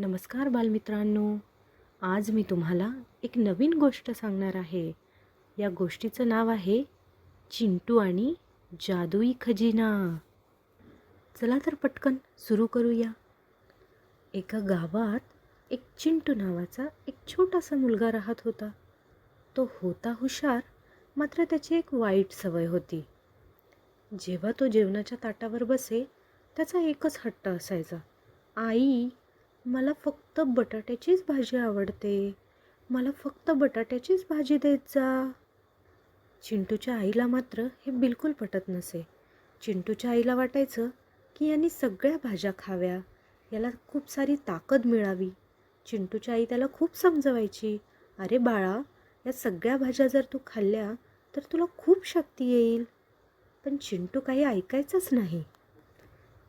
नमस्कार बालमित्रांनो. आज मी तुम्हाला एक नवीन गोष्ट सांगणार आहे. या गोष्टीचं नाव आहे चिंटू आणि जादुई खजिना. चला तर पटकन सुरू करूया. एका गावात एक चिंटू नावाचा एक छोटासा मुलगा राहत होता. तो होता हुशार मात्र त्याची एक वाईट सवय होती. जेव्हा तो जेवणाच्या ताटावर बसे त्याचा एकच हट्ट असायचा. आई मला फक्त बटाट्याचीच भाजी आवडते. मला फक्त बटाट्याचीच भाजी देत जा. चिंटूच्या आईला मात्र हे बिलकुल पटत नसे. चिंटूच्या आईला वाटायचं की यांनी सगळ्या भाज्या खाव्या. याला खूप सारी ताकद मिळावी. चिंटूच्या आई त्याला खूप समजवायची. अरे बाळा या सगळ्या भाज्या जर तू खाल्ल्या तर तुला खूप शक्ती येईल. पण चिंटू काही ऐकायचंच नाही.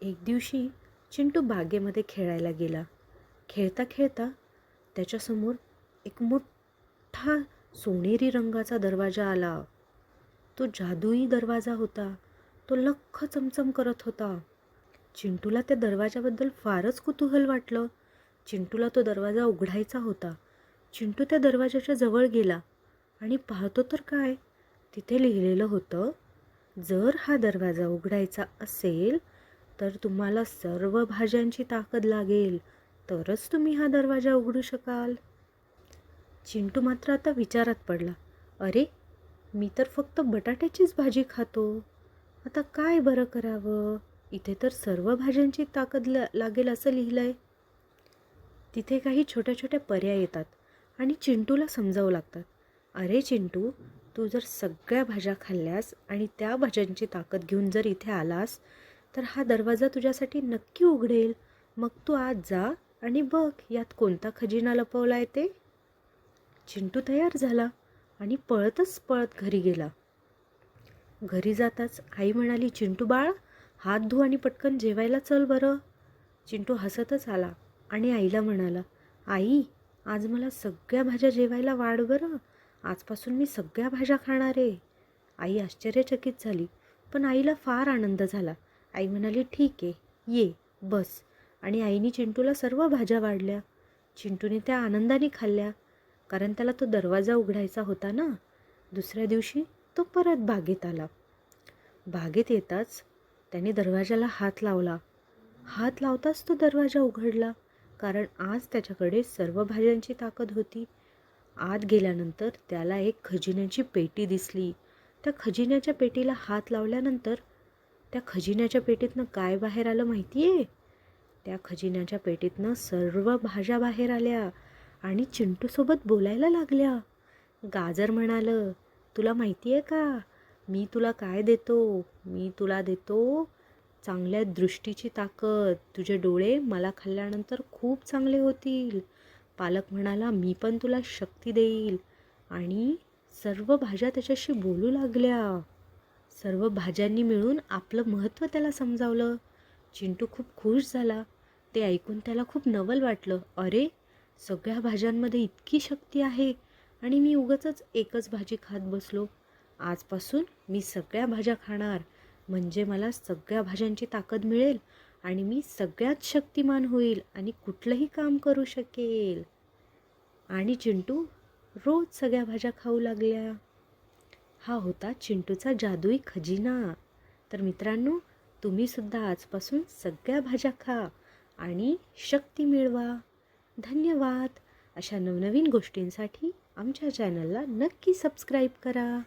एक दिवशी चिंटू बागेमध्ये खेळायला गेला. खेळता खेळता त्याच्यासमोर एक मोठा सोनेरी रंगाचा दरवाजा आला. तो जादुई दरवाजा होता. तो लख्ख चमचम करत होता. चिंटूला त्या दरवाजाबद्दल फारच कुतूहल वाटलं. चिंटूला तो दरवाजा उघडायचा होता. चिंटू त्या दरवाजाच्या जवळ गेला आणि पाहतो तर काय? तिथे लिहिलेलं होतं जर हा दरवाजा उघडायचा असेल तर तुम्हाला सर्व भाज्यांची ताकद लागेल. तरच तुम्ही हा दरवाजा उघडू शकाल. चिंटू मात्र आता विचारात पडला. अरे मी तर फक्त बटाट्याचीच भाजी खातो. आता काय बरं करावं? इथे तर सर्व भाज्यांची ताकद ला लागेल असं लिहिलं आहे तिथे काही छोट्या छोट्या पर्याय येतात आणि चिंटूला समजावू लागतात. अरे चिंटू तू जर सगळ्या भाज्या खाल्ल्यास आणि त्या भाज्यांची ताकद घेऊन जर इथे आलास तर हा दरवाजा तुझ्यासाठी नक्की उघडेल. मग तू आज जा आणि बघ यात कोणता खजिना लपवला आहे ते? चिंटू तयार झाला आणि पळतच पळत घरी गेला. घरी जाताच आई म्हणाली चिंटू बाळ हात धु आणि पटकन जेवायला चल बरं. चिंटू हसतच आला आणि आईला म्हणाला आई आज मला सगळ्या भाज्या जेवायला वाढ बरं. आजपासून मी सगळ्या भाज्या खाणार आहे. आई आश्चर्यचकित झाली पण आईला फार आनंद झाला. आई म्हणाली ठीक आहे ये बस. आणि आईने चिंटूला सर्व भाज्या वाढल्या. चिंटूने त्या आनंदाने खाल्ल्या. कारण त्याला तो दरवाजा उघडायचा होता ना. दुसऱ्या दिवशी तो परत बागेत आला. बागेत येताच त्याने दरवाजाला हात लावला. हात लावताच तो दरवाजा उघडला. कारण आज त्याच्याकडे सर्व भाज्यांची ताकद होती. आत गेल्यानंतर त्याला एक खजिन्याची पेटी दिसली. त्या खजिन्याच्या पेटीला हात लावल्यानंतर त्या खजिन्याच्या पेटीतनं काय बाहेर आलं माहिती आहे त्या खजिन्याच्या पेटीतनं सर्व भाज्या बाहेर आल्या आणि चिंटूसोबत बोलायला लागल्या. गाजर म्हणालं तुला माहिती आहे का? मी तुला काय देतो? मी तुला देतो चांगल्या दृष्टीची ताकद. तुझे डोळे मला खाल्ल्यानंतर खूप चांगले होतील. पालक म्हणाला मी पण तुला शक्ती देईल. आणि सर्व भाज्या त्याच्याशी बोलू लागल्या. सर्व भाज्यांनी मिळून आपलं महत्त्व त्याला समजावलं. चिंटू खूप खुश झाला. ते ऐकून त्याला खूप नवल वाटलं. अरे सगळ्या भाज्यांमध्ये इतकी शक्ती आहे आणि मी उगाचच एकच भाजी खात बसलो. आजपासून मी सगळ्या भाज्या खाणार. म्हणजे मला सगळ्या भाज्यांची ताकद मिळेल आणि मी सगळ्यात शक्तिमान होईल आणि कुठलंही काम करू शकेल. आणि चिंटू रोज सगळ्या भाज्या खाऊ लागल्या. हा होता चिंटूचा जादुई खजिना. तर मित्रांनो तुम्हीसुद्धा आजपासून सगळ्या भाज्या खा आणि शक्ती मिळवा. धन्यवाद. अशा नवनवीन गोष्टींसाठी आमच्या चॅनलला नक्की सबस्क्राईब करा.